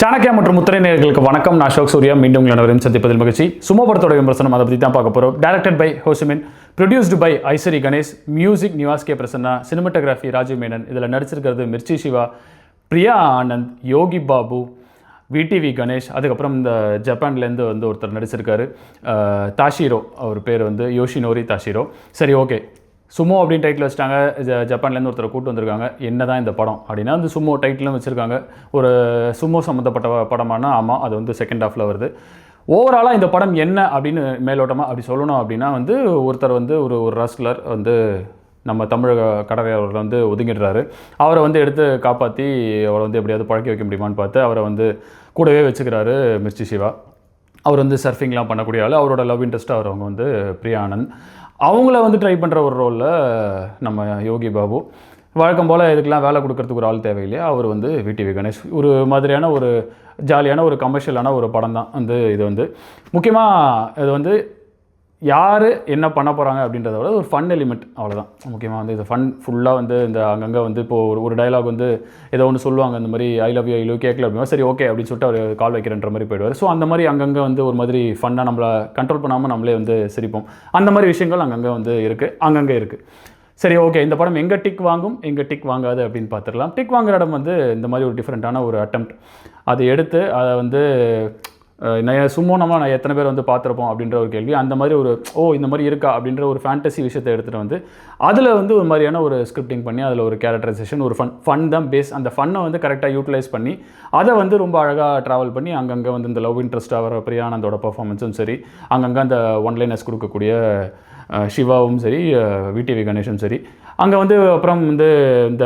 சாணக்கியா மற்றும் முத்திரைநேர்களுக்கு வணக்கம். நான் அசோக் சூர்யா. மீண்டும் உங்கள் அனைவரையும் சந்திப்பதில் மகிழ்ச்சி. சும்மா படத்தோட விமர்சனம் அதை பற்றி தான் பார்க்க போகிறோம் directed by Hosimin produced by Ishari Ganesh music Nivas K Prasanna cinematography Rajeev Menon இதில் நடிச்சிருக்கிறது மிர்ச்சி சிவா பிரியா ஆனந்த் யோகி பாபு விடிவி கணேஷ் அதுக்கப்புறம் இந்த ஜப்பான்லேருந்து வந்து ஒருத்தர் நடிச்சிருக்காரு தாஷிரோ அவர் பேர் வந்து யோஷினோரி தாஷிரோ சரி ஓகே சுமோ அப்படின்னு டைட்டில் வச்சுட்டாங்க. ஜ- ஜப்பான்லேருந்து ஒருத்தரை கூட்டு வந்திருக்காங்க. என்ன தான் இந்த படம் அப்படின்னா அந்த சுமோ டைட்டிலும் வச்சுருக்காங்க. ஒரு சுமோ சம்மந்தப்பட்ட படமானா ஆமாம் அது வந்து செகண்ட் ஹாஃபில் வருது. ஓவராலாக இந்த படம் என்ன அப்படின்னு மேலோட்டமாக அப்படி சொல்லணும் அப்படின்னா வந்து ஒருத்தர் வந்து ஒரு ஒரு ரஸ்லர் வந்து நம்ம தமிழக கடற்கரையில் வந்து ஒதுங்கிடுறாரு. அவரை வந்து எடுத்து காப்பாற்றி அவரை வந்து எப்படியாவது பழக்கி வைக்க முடியுமான்னு பார்த்து அவரை வந்து கூடவே வச்சுக்கிறாரு மிர்ச்சி சிவா. அவர் வந்து சர்ஃபிங்லாம் பண்ணக்கூடிய ஆள். அவரோட லவ் இன்ட்ரெஸ்ட் அவர் அவங்க வந்து பிரியானந்த் அவங்கள வந்து ட்ரை பண்ணுற ஒரு ரோலில் நம்ம யோகி பாபு. வழக்கம் போல் இதுக்கெல்லாம் வேலை கொடுக்கறதுக்கு ஒரு ஆள் தேவையில்லையா? அவர் வந்து விடிவி கணேஷ். ஒரு மாதிரியான ஒரு ஜாலியான ஒரு கமர்ஷியலான ஒரு படம் தான் வந்து இது வந்து. முக்கியமாக இது வந்து யார் என்ன பண்ண போகிறாங்க அப்படின்றத விட ஒரு ஃபன் எலிமெண்ட் அவ்வளோதான் முக்கியமாக வந்து இது ஃபன் ஃபுல்லாக வந்து இந்த அங்கங்கே வந்து இப்போது ஒரு ஒரு டைலாக் வந்து ஏதோ ஒன்று சொல்லுவாங்க இந்த மாதிரி I love you I love கேட்கல அப்படின்னா சரி ஓகே அப்படின்னு சொல்லிட்டு அவர் கால் வைக்கிறன்ற மாதிரி போயிடுவார். ஸோ அந்த மாதிரி அங்கங்கே வந்து ஒரு மாதிரி ஃபன்னாக நம்மளை கண்ட்ரோல் பண்ணாமல் நம்மளே வந்து சிரிப்போம். அந்த மாதிரி விஷயங்கள் அங்கங்கே வந்து இருக்குது அங்கங்கே இருக்குது சரி ஓகே இந்த படம் எங்கே டிக் வாங்கும் எங்கே டிக் வாங்காது அப்படின்னு பார்த்துடலாம் டிக் வாங்குற இடம் வந்து இந்த மாதிரி ஒரு டிஃப்ரெண்ட்டான ஒரு அட்டம் அதை எடுத்து அதை வந்து நான் சும்மா நம்ம நான் எத்தனை பேர் வந்து பார்த்துருப்போம் அப்படின்ற ஒரு கேள்வி. அந்த மாதிரி ஒரு ஓ இந்த மாதிரி இருக்கா? அப்படின்ற ஒரு ஃபேண்டசி விஷயத்தை எடுத்துகிட்டு வந்து அதில் வந்து ஒரு மாதிரியான ஒரு ஸ்கிரிப்டிங் பண்ணி அதில் ஒரு கேரக்டரைசேஷன் ஒரு ஃபன் ஃபன் தான் பேஸ் அந்த ஃபன்னை வந்து கரெக்டாக யூட்டிலைஸ் பண்ணி அதை வந்து ரொம்ப அழகாக ட்ராவல் பண்ணி அங்கங்கே வந்து இந்த லவ் இன்ட்ரெஸ்ட்டாக வர பிரியானந்தோட பர்ஃபார்மன்ஸும் சரி அங்கங்கே அந்த ஒன்லைனஸ் கொடுக்கக்கூடிய சிவாவும் சரி விடிவி கணேஷும் சரி அங்கே வந்து அப்புறம் வந்து இந்த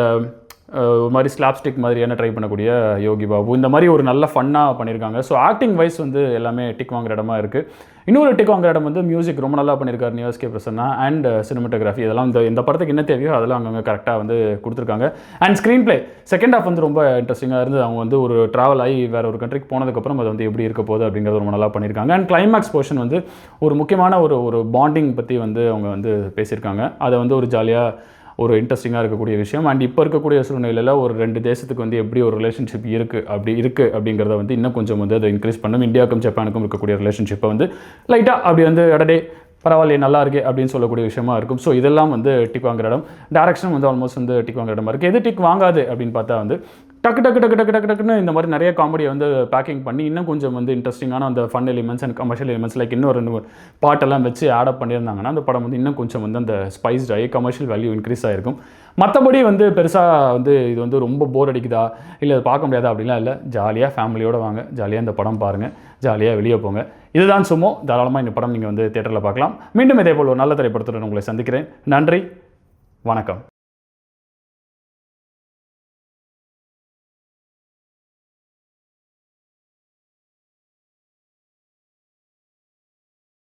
ஒரு மாதிரி ஸ்லாப்ஸ்டிக் மாதிரியான ட்ரை பண்ணக்கூடிய யோகி பாபு. இந்த மாதிரி ஒரு நல்ல ஃபன்னாக பண்ணியிருக்காங்க ஸோ ஆக்டிங் வைஸ் வந்து எல்லாமே டிக் வாங்குற இடமா இருக்குது இன்னொரு டிக் வாங்குற இடம் வந்து மியூசிக் ரொம்ப நல்லா பண்ணியிருக்காரு Nivas K Prasanna and cinematography இதெல்லாம் இந்த இந்த படத்துக்கு என்ன தேவையோ அதெல்லாம் அங்கங்கே கரெக்டாக வந்து கொடுத்துருக்காங்க. And screen play second half வந்து ரொம்ப இன்ட்ரெஸ்டிங்காக இருந்து அவங்க வந்து ஒரு ட்ராவல் ஆகி வேற ஒரு கண்ட்ரிக்கு போனதுக்கப்புறம் அது வந்து எப்படி இருக்க போகுது அப்படிங்கிறது ரொம்ப நல்லா பண்ணியிருக்காங்க அண்ட் கிளைமேக்ஸ் போர்ஷன் வந்து ஒரு முக்கியமான ஒரு ஒரு பாண்டிங் பற்றி வந்து அவங்க வந்து பேசியிருக்காங்க. அதை வந்து ஒரு ஜாலியாக ஒரு இன்ட்ரெஸ்டிங்காக இருக்கக்கூடிய விஷயம். அண்ட் இப்போ இருக்கக்கூடிய சூழ்நிலையில் ஒரு ரெண்டு தேசத்துக்கு வந்து எப்படி ஒரு ரிலேஷன்ஷிப் இருக்குது அப்படி இருக்குது அப்படிங்கிறத வந்து இன்னும் கொஞ்சம் வந்து அதை இன்க்ரீஸ் பண்ணும். இந்தியாவுக்கும் ஜப்பானுக்கும் இருக்கக்கூடிய ரிலேஷன்ஷிப்பை வந்து லைட்டாக அப்படி வந்து அடடே பரவாயில்லையே நல்லா இருக்கே அப்படின்னு சொல்லக்கூடிய விஷயமா இருக்கும். ஸோ இதெல்லாம் வந்து டிக் வாங்குற இடம். டேரக்ஷன் வந்து ஆல்மோஸ்ட் வந்து டிக் வாங்குற இடமா இருக்குது எது டிக் வாங்காது அப்படின்னு பார்த்தா வந்து டக்கு டக்கு டக்கு டக்கு டக்கு டக்குன்னு இந்த மாதிரி நிறைய காமெடியை வந்து பேக்கிங் பண்ணி இன்னும் கொஞ்சம் வந்து இன்ட்ரெஸ்டிங்கான அந்த fun elements and commercial elements like இன்னும் ரெண்டு பாட்டெல்லாம் வச்சு ஆட் அப் பண்ணியிருந்தாங்கன்னா அந்த படம் வந்து இன்னும் கொஞ்சம் வந்து அந்த ஸ்பைஸ்ட் ஆகி கமர்ஷியல் வேல்யூ இன்க்ரீஸ் ஆகிருக்கும் மற்றபடி வந்து பெருசாக வந்து இது வந்து ரொம்ப போர் அடிக்குதா? இல்லை அது பார்க்க முடியாதா? அப்படிலாம் இல்லை. ஜாலியாக ஃபேமிலியோடு வாங்க. ஜாலியாக இந்த படம் பாருங்கள் ஜாலியாக வெளியே போங்க. இதுதான் சும்மா தாராளமாக இந்த படம் நீங்கள் வந்து தேட்டரில் பார்க்கலாம். மீண்டும் இதே போல் ஒரு நல்ல திரைப்படத்துடன் உங்களை சந்திக்கிறேன். நன்றி. வணக்கம்.